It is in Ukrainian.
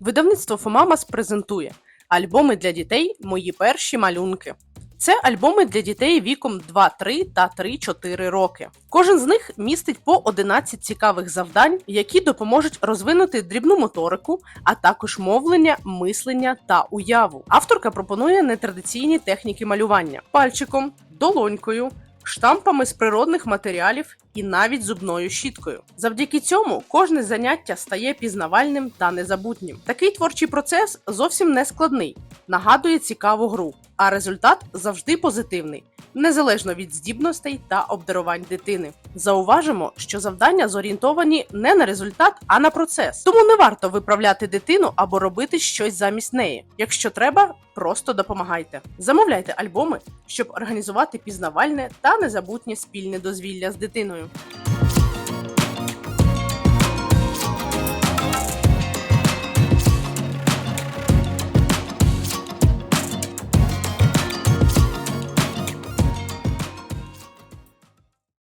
Видавництво Фомамас презентує альбоми для дітей Мої перші малюнки. Це альбоми для дітей віком 2-3 та 3-4 роки. Кожен з них містить по 11 цікавих завдань, які допоможуть розвинути дрібну моторику, а також мовлення, мислення та уяву. Авторка пропонує нетрадиційні техніки малювання пальчиком, долонькою, штампами з природних матеріалів і навіть зубною щіткою. Завдяки цьому кожне заняття стає пізнавальним та незабутнім. Такий творчий процес зовсім не складний, нагадує цікаву гру, а результат завжди позитивний, незалежно від здібностей та обдарувань дитини. Зауважимо, що завдання зорієнтовані не на результат, а на процес. Тому не варто виправляти дитину або робити щось замість неї. Якщо треба, просто допомагайте. Замовляйте альбоми, щоб організувати пізнавальне та незабутнє спільне дозвілля з дитиною.